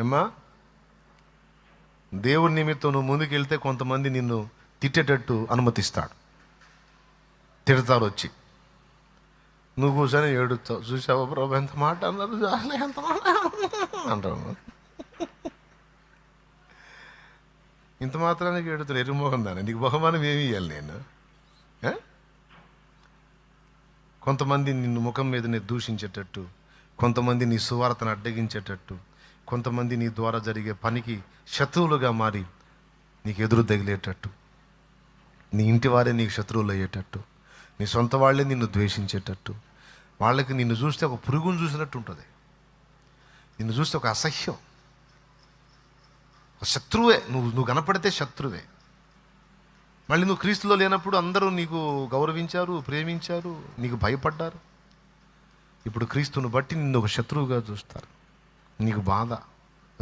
ఏమ్మా? దేవుడి నిమిత్తం నువ్వు ముందుకెళ్తే కొంతమంది నిన్ను తిట్టేటట్టు అనుమతిస్తాడు. తిడతారు వచ్చి. నువ్వు కూర్చొని ఏడుస్తావు. చూసావా ప్రభు ఎంత మాట అన్నారు? ఎంత మాట అంటావు ఇంత మాత్రానికి ఏడుతారు ఎరుమోహం దాన్ని నీకు బహుమానం ఏమి ఇవ్వాలి నేను? కొంతమంది నిన్ను ముఖం మీద దూషించేటట్టు కొంతమంది నీ సువార్తను అడ్డగించేటట్టు కొంతమంది నీ ద్వారా జరిగే పనికి శత్రువులుగా మారి నీకు ఎదురు తగిలేటట్టు. నీ ఇంటి వారే నీకు శత్రువులు అయ్యేటట్టు. నీ సొంత వాళ్ళే నిన్ను ద్వేషించేటట్టు. వాళ్ళకి నిన్ను చూస్తే ఒక పురుగును చూసినట్టు ఉంటుంది. నిన్ను చూస్తే ఒక అసహ్యం. ఒక శత్రువే. నువ్వు నువ్వు కనపడితే శత్రువే. మళ్ళీ నువ్వు క్రీస్తులో లేనప్పుడు అందరూ నీకు గౌరవించారు ప్రేమించారు నీకు భయపడ్డారు. ఇప్పుడు క్రీస్తును బట్టి నిన్ను ఒక శత్రువుగా చూస్తారు. నీకు బాధ.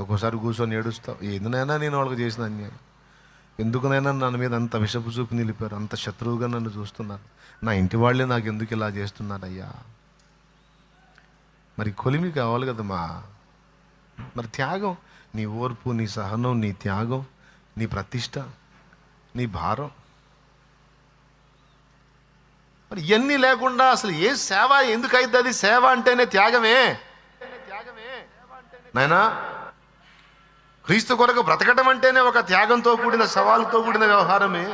ఒక్కోసారి కూర్చొని ఏడుస్తావు. ఎందునైనా నేను వాళ్ళకి చేసిన అన్యాయం? ఎందుకునైనా నన్ను మీద అంత విషపు చూపు నిలిపారు? అంత శత్రువుగా నన్ను చూస్తున్నారు? నా ఇంటి వాళ్ళే నాకు ఎందుకు ఇలా చేస్తున్నారయ్యా? మరి కొలిమి కావాలి కదమ్మా. మరి త్యాగం. నీ ఓర్పు నీ సహనం నీ త్యాగం నీ ప్రతిష్ట నీ భారం. మరి ఇవన్నీ లేకుండా అసలు ఏ సేవ ఎందుకు అవుతుంది సేవ అంటేనే త్యాగమే. నాయనా క్రీస్తు కొరకు బ్రతకటం అంటేనే ఒక త్యాగంతో కూడిన సవాలుతో కూడిన వ్యవహారమే.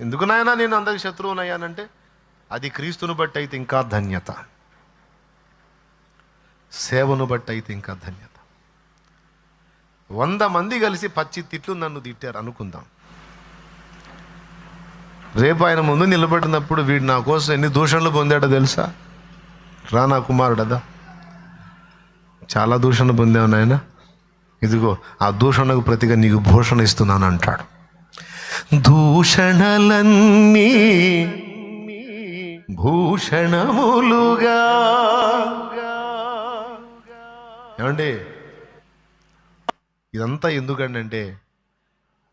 ఎందుకు నాయనా నేను అందరికి శత్రువునయ్యానంటే అది క్రీస్తును బట్టి అయితే ఇంకా ధన్యత. సేవను బట్టి అయితే ఇంకా ధన్యత. వంద మంది కలిసి పచ్చి తిట్లు నన్ను తిట్టారు అనుకుందాం. రేపు ఆయన ముందు నిలబడినప్పుడు వీడు నా కోసం ఎన్ని దూషణలు పొందాడో తెలుసా? రా నా కుమారుడదా? చాలా దూషణ పొందావు నాయన. ఇదిగో ఆ దూషణకు ప్రతిగా నీకు భూషణ ఇస్తున్నాను అంటాడు. దూషణలన్నీ భూషణములుగా. ఏమండి? ఇదంతా ఎందుకంటే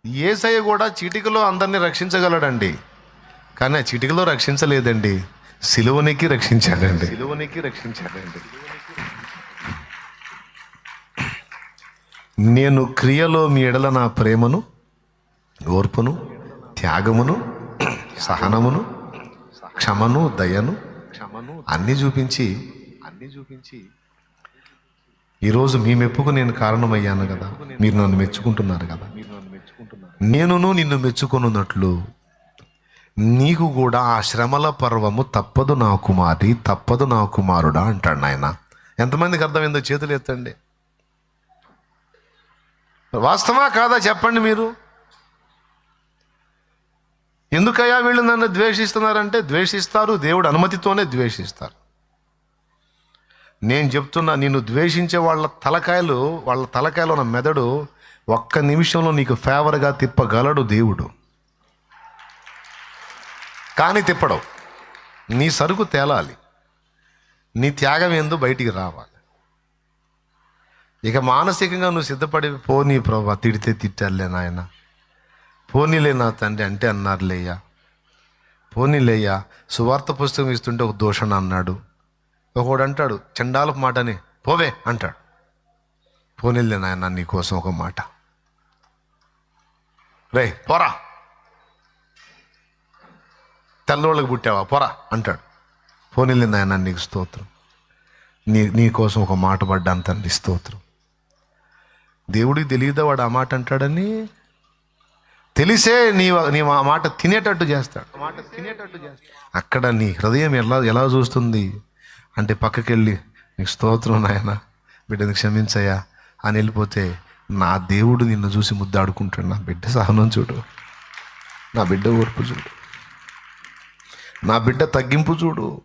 ఏసయ్య కూడా చీటికలో అందరినీ రక్షించగలడండి. కానీ ఆ చీటికలో రక్షించలేదండి. సిలువనికి రక్షించాడండి. సిలువనికి రక్షించాడండి. నేను క్రియలో మీ ఎడల నా ప్రేమను ఓర్పును త్యాగమును సహనమును క్షమను దయను క్షమను అన్ని చూపించి అన్ని చూపించి ఈరోజు మీ మెప్పుకు నేను కారణమయ్యాను కదా. మీరు నన్ను మెచ్చుకుంటున్నారు కదా. నేనును నిన్ను మెచ్చుకొనున్నట్లు. నీకు కూడా ఆ శ్రమల పర్వము తప్పదు నా కుమారి తప్పదు నా కుమారుడా అంటాడు నాయన. ఎంతమందికి అర్థమైందో చేతులు ఎత్తండి. వాస్తవా కాదా చెప్పండి మీరు? ఎందుకయ్యా వీళ్ళు నన్ను ద్వేషిస్తున్నారంటే ద్వేషిస్తారు దేవుడు అనుమతితోనే ద్వేషిస్తారు. నేను చెప్తున్నా నిన్ను ద్వేషించే వాళ్ళ తలకాయలు వాళ్ళ తలకాయలో ఉన్న మెదడు ఒక్క నిమిషంలో నీకు ఫేవర్గా తిప్పగలడు దేవుడు. కానీ తిప్పడం. నీ సరుకు తేలాలి. నీ త్యాగం ఎందు బయటికి రావాలి. ఇక మానసికంగా నువ్వు సిద్ధపడి పోనీ ప్రభా తిడితే తిట్టారులే నాయన. పోనీలే నా తండ్రి అంటే అన్నారులేయ్యా పోనీలేయ్యా సువార్త పుస్తకం ఇస్తుంటే ఒక దోషణ అన్నాడు. ఒకడు అంటాడు చండాలపు మాటని పోవే అంటాడు. పోనీలే నాయన నీ కోసం ఒక మాట. రే పోరా. తెల్లవాళ్ళకి పుట్టావా? పోరా అంటాడు. పోనీలే నాయన నీకు స్తోత్రం. నీ నీకోసం ఒక మాట పడ్డాను తండ్రి స్తోత్రం. దేవుడికి తెలియదా వాడు ఆ మాట అంటాడని? తెలిసే నీ నీ ఆ మాట తినేటట్టు చేస్తాడు మాట తినేటట్టు చేస్తాడు. అక్కడ నీ హృదయం ఎలా ఎలా చూస్తుంది? అంటే పక్కకెళ్ళి నీకు స్తోత్రం నాయన బిడ్డని క్షమించయ్యా అని వెళ్ళిపోతే నా దేవుడు నిన్ను చూసి ముద్దాడుకుంటాడు. నా బిడ్డ సహనం చూడు. నా బిడ్డ ఓర్పు చూడు. నా బిడ్డ తగ్గింపు చూడు.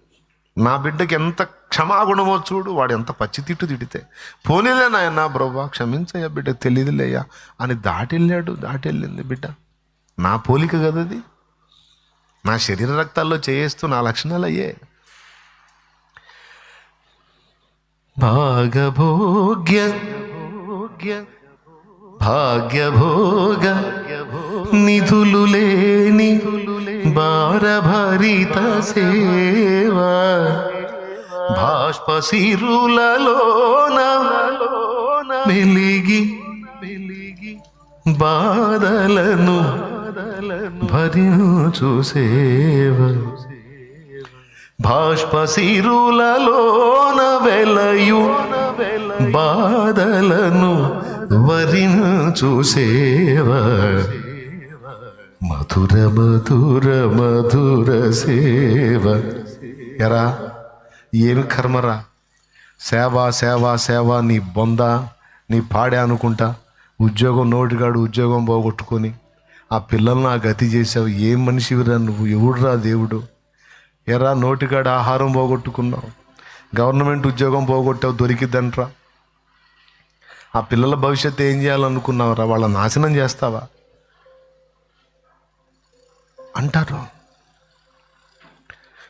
నా బిడ్డకి ఎంత క్షమాగుణమో చూడు వాడు ఎంత పచ్చితిట్టు తిడితే. పోనీలే నాయన బ్రవ్వా క్షమించయ్యా బిడ్డ తెలియదులేయ్యా అని దాటి వెళ్ళాడు బిడ్డ. నా పోలిక కదది? నా శరీర రక్తాల్లో చేయేస్తూ నా లక్షణాలు అయ్యే భాగభోగ్య భాగ్యభోగ నిధులు లేని భారభరిత సేవ. భాష్పశిరులలోన వెలిగి మెలిగి బాధలను భరించు సేవ. భాష్పశిరులలోన వెలయు బాధలను వరిను చూసేవ. మధుర మధుర మధుర సేవ. ఎరా ఏమి కర్మరా? సేవ సేవ సేవ నీ బొంద నీ పాడే అనుకుంటా. ఉద్యోగం నోటిగాడు ఉద్యోగం పోగొట్టుకొని ఆ పిల్లల్ని ఆ గతి చేసావు. ఏం మనిషివిరా నువ్వు? ఎవడురా దేవుడు? ఎరా నోటిగాడు ఆహారం పోగొట్టుకున్నావు. గవర్నమెంట్ ఉద్యోగం పోగొట్టావు దొరికిద్దంట్రా. ఆ పిల్లల భవిష్యత్తు ఏం చేయాలనుకున్నావురా? వాళ్ళ నాశనం చేస్తావా? అంటారు.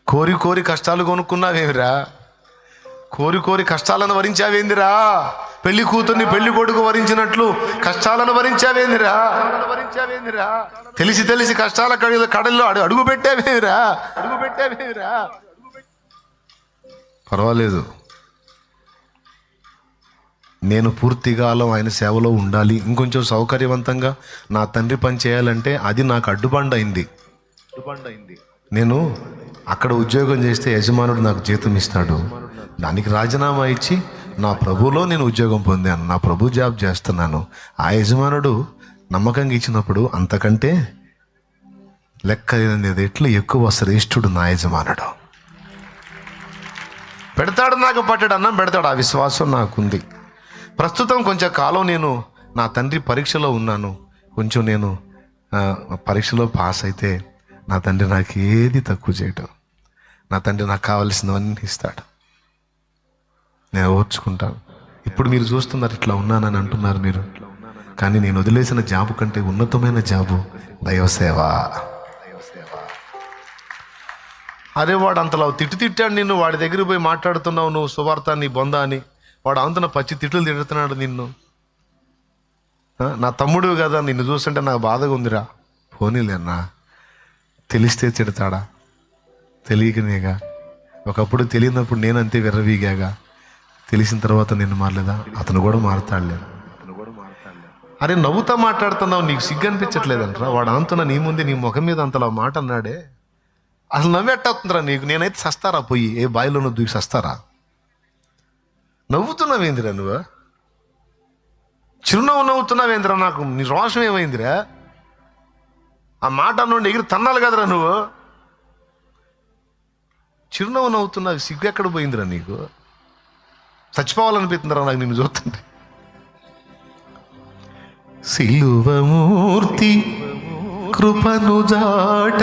కోరి కోరి కష్టాలు కొనుక్కున్నావేమిరా? కోరి కోరి కష్టాలను వరించావేందిరా? పెళ్ళి కూతుర్ని పెళ్ళి కొడుకు వరించినట్లు కష్టాలను వరించావేందిరా? వరించావేందిరా తెలిసి తెలిసి కష్టాల కడలో కడల్లో అడుగు అడుగు పెట్టావేమిరా అడుగు పెట్టావేమిరా పర్వాలేదు. నేను పూర్తికాలం ఆయన సేవలో ఉండాలి ఇంకొంచెం సౌకర్యవంతంగా నా తండ్రి పని చేయాలంటే అది నాకు అడ్డుబండ అయింది నేను అక్కడ ఉద్యోగం చేస్తే యజమానుడు నాకు జీతం ఇస్తాడు. దానికి రాజీనామా ఇచ్చి నా ప్రభులో నేను ఉద్యోగం పొందాను నా ప్రభు జాబ్ చేస్తున్నాను. ఆ యజమానుడు నమ్మకంగా ఇచ్చినప్పుడు అంతకంటే లెక్క లేనిది ఎట్లు ఎక్కువ శ్రేష్ఠుడు నా యజమానుడు. పెడతాడు నాకు పట్టాడు అన్నం పెడతాడు. ఆ విశ్వాసం నాకుంది. ప్రస్తుతం కొంచెం కాలం నేను నా తండ్రి పరీక్షలో ఉన్నాను. కొంచెం నేను పరీక్షలో పాస్ అయితే నా తండ్రి నాకు ఏది తక్కువ చేయటం. నా తండ్రి నాకు కావలసినవన్నీ ఇస్తాడు. నేను ఓర్చుకుంటాను. ఇప్పుడు మీరు చూస్తున్నారు ఇట్లా ఉన్నానని అంటున్నారు మీరు. కానీ నేను వదిలేసిన జాబు కంటే ఉన్నతమైన జాబు దైవసేవ అరే వాడు అంతలా తిట్టు తిట్టాడు నిన్ను. వాడి దగ్గర పోయి మాట్లాడుతున్నావు నువ్వు సువార్త నీ బొంద అని. వాడు అంతన పచ్చి తిట్లు తిడుతున్నాడు నిన్ను. నా తమ్ముడు కదా నిన్ను చూస్తుంటే నాకు బాధగా ఉందిరా. పోనీలే అన్నా. తెలిస్తే తిడతాడా? తెలియకనేగా. ఒకప్పుడు తెలియనప్పుడు నేను అంతే విర్రవీగాగా. తెలిసిన తర్వాత నేను మారలేదా? అతను కూడా మారతాడులే. అరే నవ్వుతా మాట్లాడుతున్నావు నీకు సిగ్గు అనిపించట్లేదంటరా? వాడు అంతున్న నీ ముందే నీ ముఖం మీద అంతలా మాట అన్నాడే. అసలు నవ్వెట్టవుతుందిరా నీకు? నేనైతే సస్తారా పోయి? ఏ బాయిలోనూ దూకి సస్తారా? నవ్వుతున్నావేందిరా నువ్వు? చిరునవ్వు నవ్వుతున్నావేందిరా నాకు? నీ రోషం ఏమైందిరా? ఆ మాట నుండి ఎగిరి తన్నాలి కదరా నువ్వు? చిరునవ్వు నవ్వుతున్నావు సిగ్గు ఎక్కడ పోయిందిరా నీకు? చచ్చిపోవాలనిపిస్తుందిరా నాకు నిన్ను చూస్తుంటే. సిలువమూర్తి కృపను జాట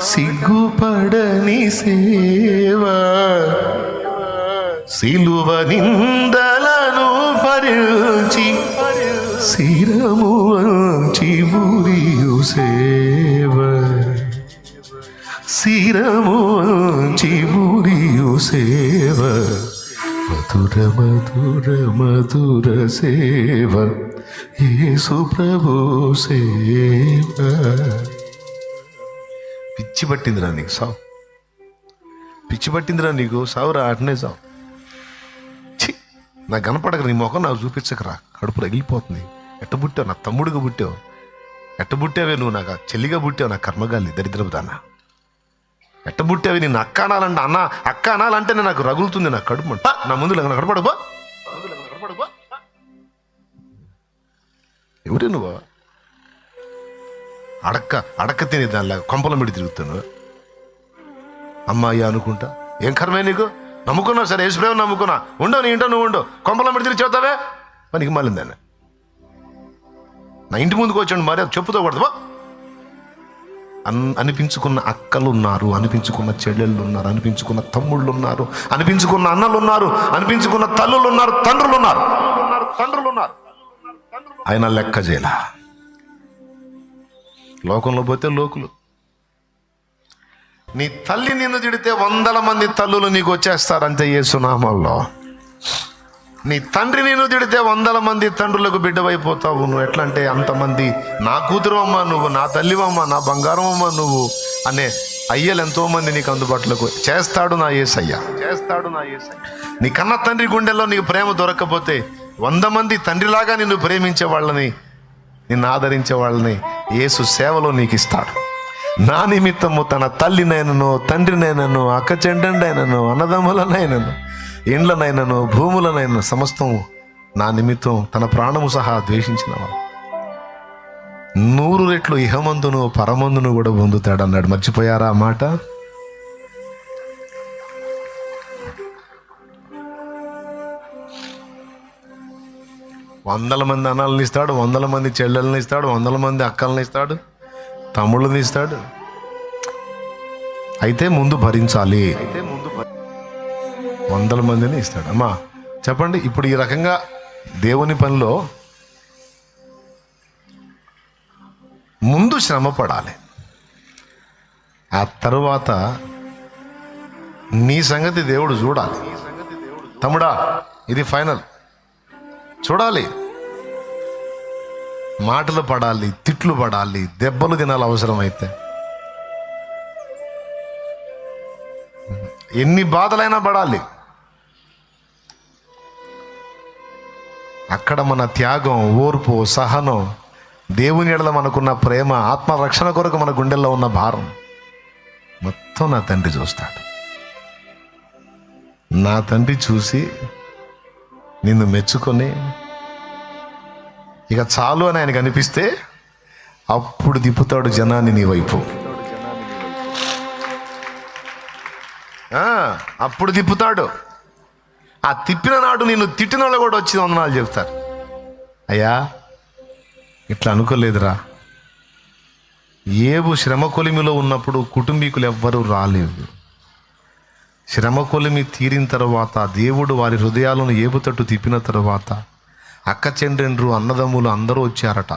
సిగ్గుపడని సేవా. సిలువ నిందలను భరించి శిరము వంచి సేవ శిరము వంచి సేవ మధుర మధుర మధుర సేవ. యేసు ప్రభు సేవ. పిచ్చి పట్టిందిరా నీకు సావు. పిచ్చి పట్టిందిరా నీకు సావురా అట్నే సావు. నాకు కనపడక నీ ముఖం నాకు చూపించకరా. కడుపు రగిలిపోతుంది. ఎట్ట పుట్టావు? నా తమ్ముడిగా పుట్టావు. ఎట్ట పుట్టావే నువ్వు? నాకు చెల్లిగా పుట్టావు. నా కర్మగాలి దరిద్రపు దానా ఎట్ట పుట్టావి? నేను అక్క అనాలంటే అన్న అక్క అనాలంటేనే నాకు రగులుతుంది నా కడుపు. అంట నా ముందు లేక కడపడబా ఎవరే నువ్వు? అడక్క అడక్క తినే దానిలాగా కొంపల మిడి తిరుగుతాను అమ్మాయి అనుకుంటా. ఏం కర్మే నీకు? నమ్ముకున్నావు సరే యేసుప్రేమ నమ్ముకున్నా. ఉండవు నీ ఇంటో నువ్వు ఉండు. కొంపల పెడితే తిరిగి చెబుతావే పనికి మాలిందాన్ని నా ఇంటి ముందుకు వచ్చాడు మరి అది చెప్పుతో కొడదు. అన్ అనిపించుకున్న అక్కలు ఉన్నారు అనిపించుకున్న చెల్లెళ్ళు ఉన్నారు అనిపించుకున్న తమ్ముళ్ళు ఉన్నారు అనిపించుకున్న అన్నలు ఉన్నారు అనిపించుకున్న తల్లులు ఉన్నారు తండ్రులు ఉన్నారు తండ్రులు ఉన్నారు ఆయన లెక్క చేయాల. లోకంలో పోతే లోకులు. నీ తల్లి నిన్ను తిడితే వందల మంది తల్లులు నీకు వచ్చేస్తారంతే యేసునామాల్లో నీ తండ్రి నేను తిడితే వందల మంది తండ్రులకు బిడ్డవైపోతావు నువ్వు. ఎట్లా అంటే అంతమంది నా కూతురు అమ్మ నువ్వు నా తల్లివమ్మ నా బంగారం అమ్మ నువ్వు అనే అయ్యలు ఎంతోమంది నీకు అందుబాటులోకి చేస్తాడు నా ఏసయ్య చేస్తాడు నా ఏసయ్య నీ కన్న తండ్రి గుండెల్లో నీకు ప్రేమ దొరకకపోతే వంద మంది తండ్రిలాగా నిన్ను ప్రేమించే వాళ్ళని నిన్ను ఆదరించే వాళ్ళని యేసు సేవలో నీకు ఇస్తాడు నా నిమిత్తము తన తల్లినైనను తండ్రినైనను అక్క చెండండైనను అన్నదమ్ములనైనను ఇండ్లనైనను భూములనైనను సమస్తం నా నిమిత్తం తన ప్రాణము సహా ద్వేషించినవాడు నూరు రెట్లు ఇహమందును పరమందును కూడా పొందుతాడు అన్నాడు మర్చిపోయారా ఆ మాట? వందల మంది అన్నాలను ఇస్తాడు వందల మంది చెల్లెల్ని ఇస్తాడు వందల మంది అక్కల్ని ఇస్తాడు. తమ్ముళ్ళని ఇస్తాడు అయితే ముందు భరించాలి. వందల మందిని ఇస్తాడు. అమ్మా చెప్పండి ఇప్పుడు ఈ రకంగా దేవుని పనిలో ముందు శ్రమ పడాలి. ఆ తరువాత నీ సంగతి దేవుడు చూడాలి. తమ్ముడా ఇది ఫైనల్. చూడాలి. మాటలు పడాలి తిట్లు పడాలి దెబ్బలు తినాలి అవసరమైతే. ఎన్ని బాధలైనా పడాలి. అక్కడ మన త్యాగం ఓర్పు సహనం దేవుని ఎడల మనకున్న ప్రేమ ఆత్మరక్షణ కొరకు మన గుండెల్లో ఉన్న భారం మొత్తం నా తండ్రి చూస్తాడు. నా తండ్రి చూసి నిన్ను మెచ్చుకొని ఇక చాలు అని ఆయనకు అనిపిస్తే అప్పుడు తిప్పుతాడు జనాన్ని నీ వైపు. అప్పుడు తిప్పుతాడు. ఆ తిప్పిన నాడు నిన్ను తిట్టిన వాళ్ళు కూడా వచ్చి వందనాలు చెప్తారు. అయ్యా ఇట్లా అనుకోలేదురా. ఏవు శ్రమ కొలిమిలో ఉన్నప్పుడు కుటుంబీకులు ఎవ్వరూ రాలేదు. శ్రమ కొలిమి తీరిన తర్వాత దేవుడు వారి హృదయాలను ఏబుతట్టు తిప్పిన తర్వాత అక్క చెండ్రెండ్రు అన్నదమ్ములు అందరూ వచ్చారట.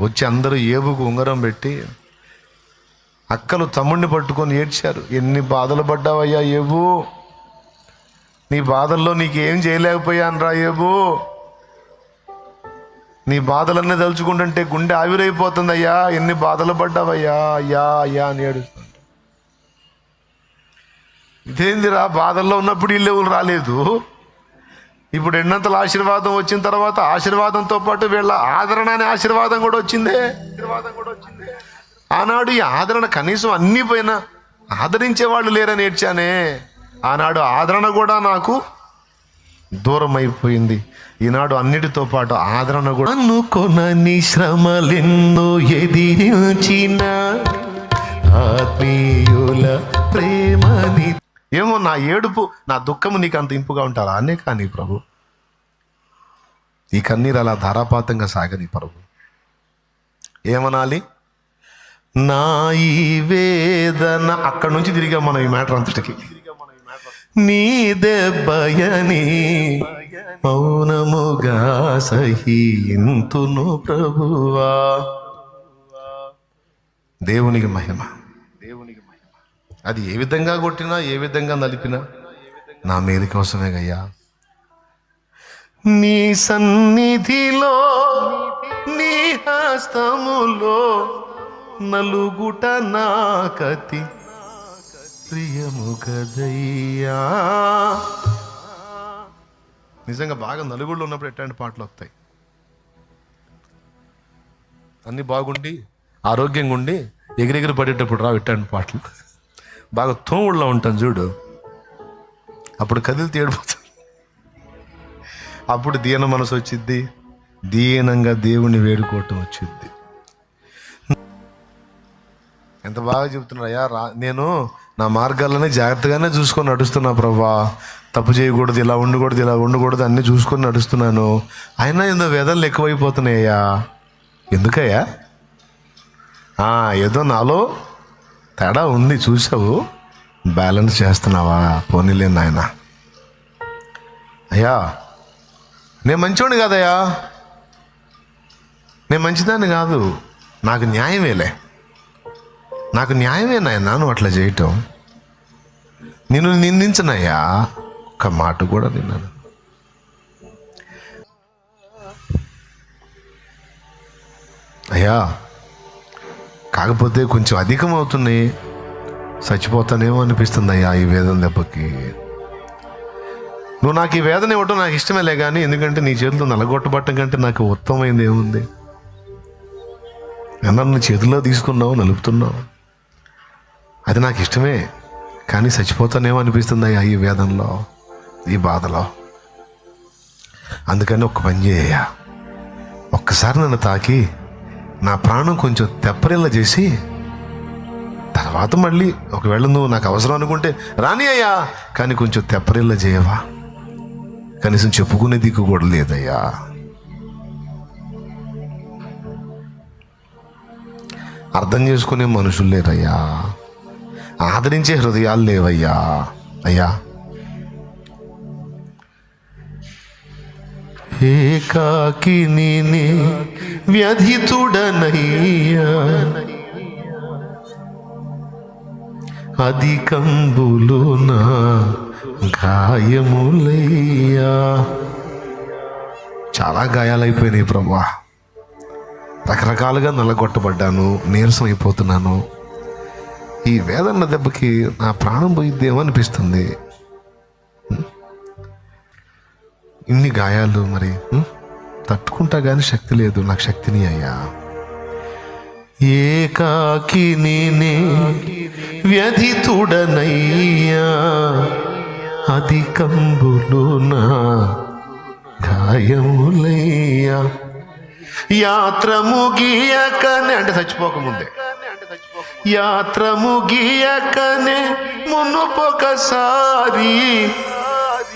వచ్చి అందరూ ఏబుకు ఉంగరం పెట్టి అక్కలు తమ్ముడిని పట్టుకొని ఏడ్చారు. ఎన్ని బాధలు పడ్డావయ్యా ఏబు? నీ బాధల్లో నీకేం చేయలేకపోయాను రా ఏబు? నీ బాధలన్నీ తలుచుకుంటుంటే గుండె ఆవిరైపోతుంది అయ్యా ఎన్ని బాధలు పడ్డావయ్యా? అయ్యా అయ్యా అని ఏడుస్తుంది. ఇదేందిరా? బాధల్లో ఉన్నప్పుడు వీళ్ళు రాలేదు. ఇప్పుడు ఎన్నంతల ఆశీర్వాదం వచ్చిన తర్వాత ఆశీర్వాదంతో పాటు వీళ్ళ ఆదరణ అనే ఆశీర్వాదం కూడా వచ్చిందే. ఆనాడు ఈ ఆదరణ కనీసం అన్నీ పైన ఆదరించే వాళ్ళు లేరని ఏడ్చానే. ఆనాడు ఆదరణ కూడా నాకు దూరం అయిపోయింది ఈనాడు అన్నిటితో పాటు ఆదరణ కూడా అనుకునని శ్రమలెన్నో ఎదిరించిన ఆత్మీయుల ప్రేమని ఏమో నా ఏడుపు నా దుఃఖము నీకు అంత ఇంపుగా ఉంటారా అనే కానీ ప్రభు. ఈ కన్నీరు అలా ధారాపాతంగా సాగని ప్రభు. ఏమనాలి? నా ఈ వేదన. అక్కడి నుంచి తిరిగా మనం ఈ మ్యాటర్ అంతటికి. నీ దెబ్బయని మౌనముగా సహింతును ప్రభువా. దేవునికి మహిమ. అది ఏ విధంగా కొట్టినా ఏ విధంగా నలిపినా నా మేలు కోసమే గయ్యా నీ సన్నిధిలో నీ హస్తములో నలుగుట నాకతి ప్రియము కదయ్యా. నిజంగా బాగా నలుగుళ్ళు ఉన్నప్పుడు ఎట్లాంటి పాటలు వస్తాయి? అన్నీ బాగుండి ఆరోగ్యంగా ఉండి ఎగిరెగిరి పడేటప్పుడు రావు ఇట్లాంటి పాటలు? బాగా తోముళ్ళలో ఉంటాను చూడు. అప్పుడు కదిలితే ఏడిపోతాను అప్పుడు దీన మనసు వచ్చిద్ది. దీనంగా దేవుణ్ణి వేడుకోవటం వచ్చిద్ది. ఎంత బాగా చెబుతున్నారయ్యా రా నేను నా మార్గాలని జాగ్రత్తగానే చూసుకొని నడుస్తున్నా ప్రభా. తప్పు చేయకూడదు ఇలా ఉండకూడదు ఇలా ఉండకూడదు అన్నీ చూసుకొని నడుస్తున్నాను. అయినా ఏదో వేదనలు ఎక్కువైపోతున్నాయ్యా ఎందుకయ్యా? ఏదో నాలో తేడా ఉంది చూసావు బ్యాలెన్స్ చేస్తున్నావా? పోనీలే నాయన. అయ్యా నేను మంచివాడిని కాదయ్యా. నేను మంచిదాన్ని కాదు. నాకు న్యాయమేలే. నాకు న్యాయమే నాయన నువ్వు అట్లా చేయటం. నిన్ను నిందించనయ్యా. ఒక్క మాట కూడా నిన్నాను అయ్యా కాకపోతే కొంచెం అధికం అవుతున్నాయి చచ్చిపోతానేమో అనిపిస్తుంది అయ్యా ఈ వేదన దెబ్బకి. నువ్వు నాకు ఈ వేదన ఇవ్వటం నాకు ఇష్టమేలే కానీ ఎందుకంటే నీ చేతిలో నలగొట్టబట్టం కంటే నాకు ఉత్తమమైంది ఏముంది? నన్ను చేతిలో తీసుకున్నావు నలుపుతున్నావు. అది నాకు ఇష్టమే కానీ చచ్చిపోతానేమో అనిపిస్తుంది అయ్యా ఈ వేదనలో ఈ బాధలో. అందుకని ఒక్క పని చేయ ఒక్కసారి నన్ను తాకి నా ప్రాణం కొంచెం తెప్పరిల్ల చేసి తర్వాత మళ్ళీ ఒకవేళ నువ్వు నాకు అవసరం అనుకుంటే రాని అయ్యా కానీ కొంచెం తెప్పరిల్ల చేయవా? కనీసం చెప్పుకునే దిక్కు కూడా లేదయ్యా. అర్థం చేసుకునే మనుషులు లేరయ్యా. ఆదరించే హృదయాలు లేవయ్యా. అయ్యా ఏకాకిని వ్యధితుడనయ్యా. అధికంబులు నా గాయములయ్యా. చాలా గాయాలైపోయినాయి ప్రభా. రకరకాలుగా నల్లగొట్టబడ్డాను నీరసం అయిపోతున్నాను ఈ వేదన్న దెబ్బకి నా ప్రాణం పోయిద్దేమో అనిపిస్తుంది. ఇన్ని గాయాలు మరి తట్టుకుంటా కానీ శక్తి లేదు నాకు శక్తిని అయ్యా. ఏకాకి నేనే వ్యధితుడనయ్యా. అధికంబులు నా గాయములయ్యా. యాత్ర ముగియకనే అంటే చచ్చిపోకముందే. యాత్ర ముగియకనే మునుపొకసారి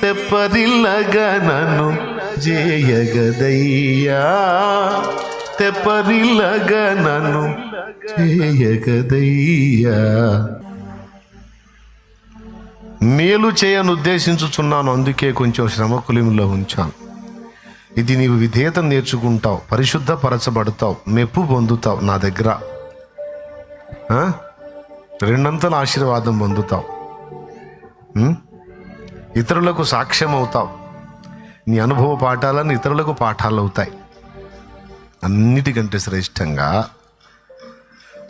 తెప్పరిల్లగా జయగదయ్యా. జేయగదయ్యా జయగదయ్యా. మేలు చేయను ఉద్దేశించుచున్నాను అందుకే కొంచెం శ్రమకులిమిలో ఉంచాను. ఇది నీవు విధేయత నేర్చుకుంటావు పరిశుద్ధపరచబడతావు మెప్పు పొందుతావు నా దగ్గర. రెండంతల ఆశీర్వాదం పొందుతావు. ఇతరులకు సాక్ష్యం అవుతావు నీ అనుభవ పాఠాలను ఇతరులకు పాఠాలు అవుతాయి అన్నిటికంటే శ్రేష్టంగా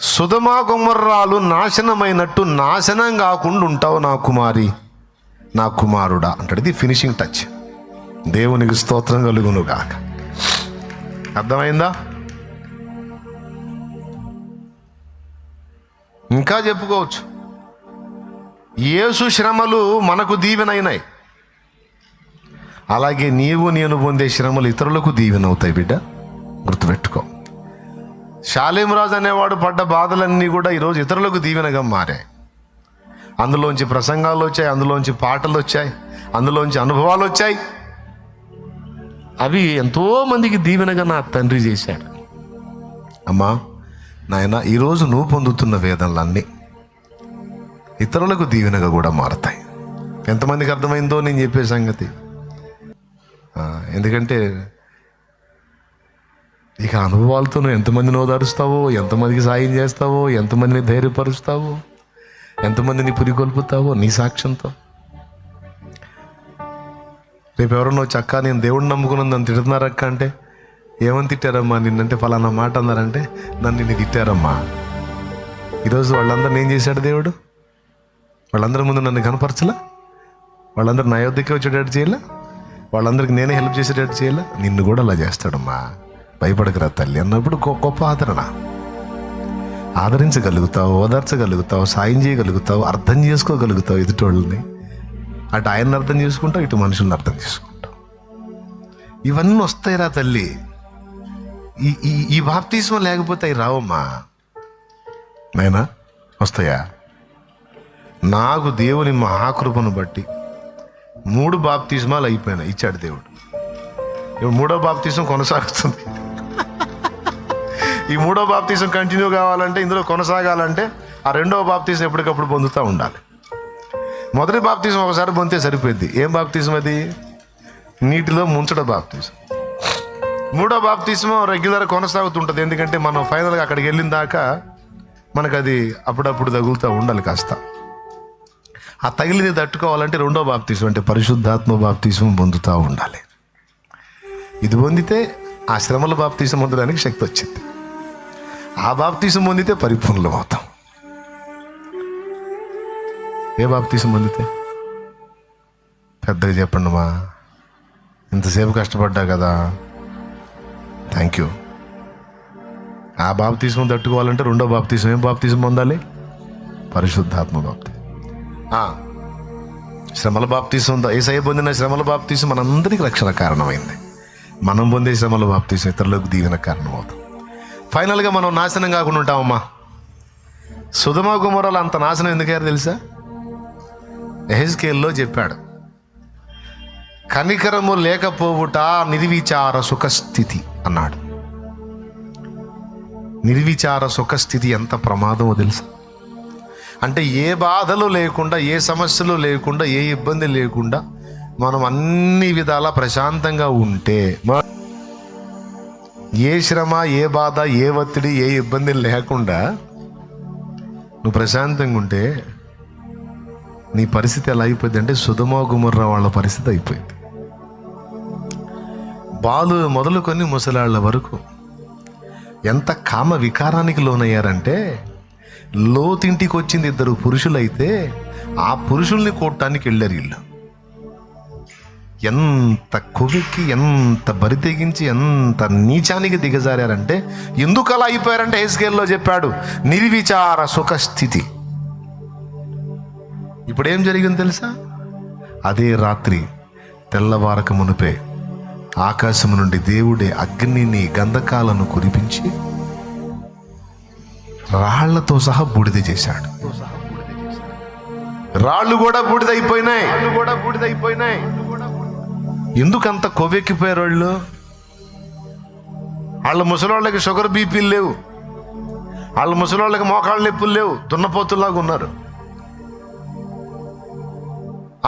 సుధమా కుమర్రాలు నాశనమైనట్టు నాశనం కాకుండా ఉంటావు నా కుమారి నా కుమారుడా అంటాడు. ఇది ఫినిషింగ్ టచ్. దేవునికి స్తోత్రం కలుగును కాక అర్థమైందా? ఇంకా చెప్పుకోవచ్చు. యేసు శ్రమలు మనకు దీవెనైనాయి. అలాగే నీవు నేను పొందే శ్రమలు ఇతరులకు దీవెనవుతాయి బిడ్డ. గుర్తుపెట్టుకో. శాలేమరాజు అనేవాడు పడ్డ బాధలన్నీ కూడా ఈరోజు ఇతరులకు దీవెనగా మారాయి. అందులోంచి ప్రసంగాలు వచ్చాయి అందులోంచి పాటలు వచ్చాయి అందులోంచి అనుభవాలు వచ్చాయి. అవి ఎంతోమందికి దీవెనగా నా తండ్రి చేశాడు. అమ్మా నాయన ఈరోజు నువ్వు పొందుతున్న వేదనలన్నీ ఇతరులకు దీవెనగా కూడా మారతాయి. ఎంతమందికి అర్థమైందో నేను చెప్పే సంగతి. ఎందుకంటే ఇక అనుభవాలతో నువ్వు ఎంతమందిని ఓదారుస్తావో ఎంతమందికి సాయం చేస్తావో ఎంతమందిని ధైర్యపరుస్తావో ఎంతమందిని పురికొల్పుతావో నీ సాక్ష్యంతో. రేపు ఎవరన్నా చక్క నేను దేవుడిని నమ్ముకున్నాను నన్ను తిడుతున్నారక్క అంటే ఏమని తిట్టారమ్మా నిన్నంటే ఫలానా మాట అన్నారంటే నన్ను నిన్ను తిట్టారమ్మా. ఈరోజు వాళ్ళందరూ ఏం చేశాడు దేవుడు? వాళ్ళందరి ముందు నన్ను కనపరచలా వాళ్ళందరూ నా యొద్దకే వచ్చేటట్టు చేయాలా? వాళ్ళందరికి నేనే హెల్ప్ చేసేటట్టు చేయాలా? నిన్ను కూడా అలా చేస్తాడమ్మా. భయపడకరా తల్లి. అన్నప్పుడు గొ- గొప్ప ఆదరణ. ఆదరించగలుగుతావు ఓదార్చగలుగుతావు సాయం చేయగలుగుతావు అర్థం చేసుకోగలుగుతావు ఎదుటోళ్ళని. అటు ఆయన్ని అర్థం చేసుకుంటావు ఇటు మనుషుల్ని అర్థం చేసుకుంటావు. ఇవన్నీ వస్తాయిరా తల్లి. ఈ ఈ ఈ బాప్తీసం లేకపోతే అవి రావమ్మా. నైనా వస్తాయా? నాకు దేవుని మహాకృపను బట్టి మూడు బాప్తిజమాలు అయిపోయినాయి ఇచ్చాడు దేవుడు. ఇప్పుడు మూడో బాప్తీసం కొనసాగుతుంది. ఈ మూడో బాప్తీసం కంటిన్యూ కావాలంటే ఇందులో కొనసాగాలంటే ఆ రెండో బాప్తీసం ఎప్పటికప్పుడు పొందుతూ ఉండాలి. మొదటి బాప్తీసం ఒకసారి పొందితే సరిపోద్ది ఏం బాప్తీసం అది? నీటిలో ముంచడం బాప్తీసం. మూడో బాప్తీసం రెగ్యులర్ కొనసాగుతుంటుంది. ఎందుకంటే మనం ఫైనల్గా అక్కడికి వెళ్ళిన దాకా మనకు అది అప్పుడప్పుడు తగులుతూ ఉండాలి కాస్త. ఆ తగిలిని తట్టుకోవాలంటే రెండో బాప్తీసం అంటే పరిశుద్ధాత్మ బాప్తీసం పొందుతూ ఉండాలి. ఇది పొందితే ఆ శ్రమల బాప్తీసం పొందడానికి శక్తి వచ్చింది. ఆ బాప్తీసం పొందితే పరిపూర్ణం అవుతాం. ఏ బాప్తీసం పొందితే? పెద్దగా చెప్పండి మా. ఇంతసేపు కష్టపడ్డా కదా. థ్యాంక్ యూ ఆ బాప్తీసం తట్టుకోవాలంటే రెండో బాప్తీసం. ఏం బాప్తీసం పొందాలి? పరిశుద్ధాత్మ బాప్తీసం. శ్రమల బాప్తీసం ఏసఐ పొందిన శ్రమల బాప్తీసం మనందరికీ రక్షణ కారణమైంది. మనం పొందే శ్రమల బాప్తీసం ఇతరులకు దీవెన కారణం అవుతుంది ఫైనల్గా మనం నాశనం కాకుండా ఉంటామమ్మా. సుధమ గుమరాలు అంత నాశనం ఎందుకయ్యారు తెలుసా? ఎహెజ్కేల్లో చెప్పాడు కనికరము లేకపోవుట నిర్విచార సుఖస్థితి అన్నాడు. నిర్విచార సుఖస్థితి ఎంత ప్రమాదమో తెలుసా? అంటే ఏ బాధలు లేకుండా ఏ సమస్యలు లేకుండా ఏ ఇబ్బంది లేకుండా మనం అన్ని విధాలా ప్రశాంతంగా ఉంటే ఏ శ్రమ ఏ బాధ ఏ ఒత్తిడి ఏ ఇబ్బంది లేకుండా నువ్వు ప్రశాంతంగా ఉంటే నీ పరిస్థితి ఎలా అయిపోయింది అంటే సుధమో గుమర్రా వాళ్ళ పరిస్థితి అయిపోయింది. బాలు మొదలుకొని ముసలాళ్ళ వరకు ఎంత కామ వికారానికి లోనయ్యారంటే లోతింటికి వచ్చింది ఇద్దరు పురుషులైతే ఆ పురుషుల్ని కొట్టడానికి వెళ్ళారు వీళ్ళు. ఎంత కుగికి ఎంత బరి తెగించి ఎంత నీచానికి దిగజారారంటే ఎందుకు అలా అయిపోయారంటే హెస్కేల్లో చెప్పాడు నిర్విచార సుఖస్థితి. ఇప్పుడు ఏం జరిగింది తెలుసా? అదే రాత్రి తెల్లవారక మునుపే ఆకాశము నుండి దేవుడే అగ్నిని గంధకాలను కురిపించి రాళ్ళతో సహా బూడిద చేశాడు. రాళ్ళు కూడా బూడిదైపోయినాయి. కూడా బూడిదైపోయినాయి ఎందుకంత కొవ్వెక్కిపోయారు వాళ్ళు? వాళ్ళ ముసలోళ్ళకి షుగర్ బీపీలు లేవు. వాళ్ళ ముసలోళ్ళకి మోకాళ్ళ నొప్పులు లేవు. దున్నపోతుల్లాగా ఉన్నారు.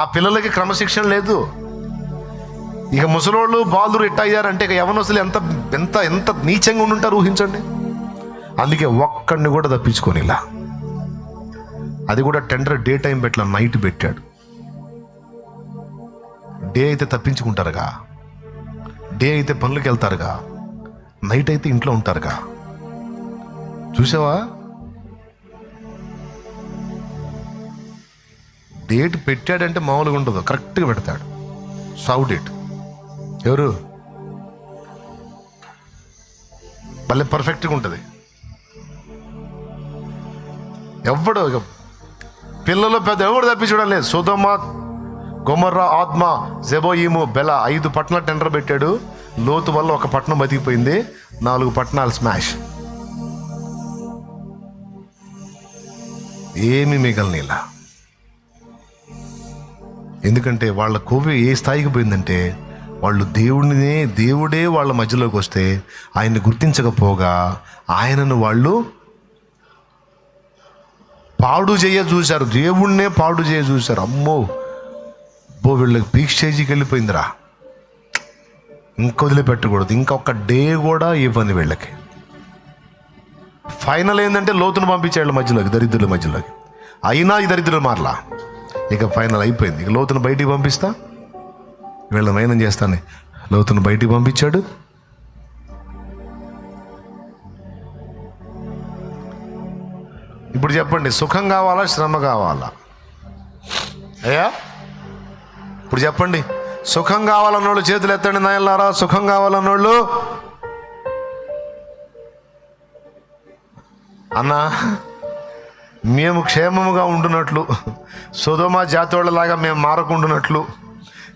ఆ పిల్లలకి క్రమశిక్షణ లేదు. ఇక ముసలోళ్ళు బాలురు ఇట్ట అయ్యారంటే ఇక యవనసులు ఎంత ఎంత ఎంత నీచంగా ఉండుంటారు ఊహించండి. అందుకే ఒక్కడిని కూడా తప్పించుకొని ఇలా అది కూడా టెండర్ డే టైం పెట్టలా నైట్ పెట్టాడు. డే అయితే తప్పించుకుంటారుగా. డే అయితే పనులకు వెళ్తారుగా. నైట్ అయితే ఇంట్లో ఉంటారుగా. చూసావా? డేట్ పెట్టాడంటే మామూలుగా ఉండదు. కరెక్ట్గా పెడతాడు. సావు డేట్. ఎవరు? భలే పర్ఫెక్ట్గా ఉంటుంది. ఎవడు ఇక పిల్లలు పెద్ద ఎవడు తప్పించడం లేదు సుధమ గొమర్రా ఆత్మ జెబోయిము బెల ఐదు పట్టణాలు టెండర్ పెట్టాడు. లోతు వల్ల ఒక పట్టణం బతికిపోయింది. నాలుగు పట్టణాలు స్మాష్. ఏమి మిగలనిలా ఎందుకంటే వాళ్ళ కొవ్వు ఏ స్థాయికి పోయిందంటే వాళ్ళు దేవుడినే దేవుడే వాళ్ళ మధ్యలోకి వస్తే ఆయన్ని గుర్తించకపోగా ఆయనను వాళ్ళు పాడు చేయ చూశారు. దేవుణ్ణే పాడు చేయ చూశారు. అమ్మో! బో వీళ్ళకి పీక్ స్టేజ్కి వెళ్ళిపోయిందిరా. ఇంక వదిలిపెట్టకూడదు ఇంకొక డే కూడా ఇవ్వండి వీళ్ళకి. ఫైనల్ ఏంటంటే లోతును పంపించాడు మధ్యలోకి దరిద్రుల మధ్యలోకి. అయినా ఈ దరిద్రులు మారలా. ఇక ఫైనల్ అయిపోయింది. ఇక లోతును బయటికి పంపిస్తా. వీళ్ళ మైనం చేస్తాను. లోతును బయటికి పంపించాడు. ఇప్పుడు చెప్పండి సుఖం కావాలా శ్రమ కావాలా? అయ్యా? ఇప్పుడు చెప్పండి సుఖం కావాలన్నోళ్ళు చేతులు ఎత్తండి నాయలారా సుఖం కావాలన్నోళ్ళు. అన్నా మేము క్షేమముగా ఉండునట్లు సుధమ జాతోళ్ళలాగా మేము మారకుండునట్లు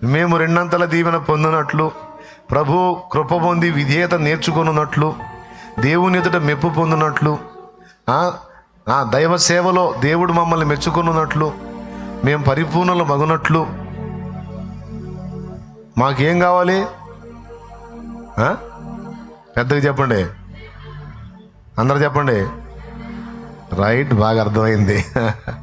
మేము రెండంతల దీవెన పొందినట్లు ప్రభు కృప పొంది విధేయత నేర్చుకున్నట్లు దేవుని ఎదుట మెప్పు పొందినట్లు ఆ, దైవ సేవలో దేవుడు మమ్మల్ని మెచ్చుకున్నట్లు మేము పరిపూర్ణలు మగునట్లు. మాకేం కావాలి? పెద్దకి పెద్దగా చెప్పండి. అందరు చెప్పండి. రైట్ బాగా అర్థమైంది.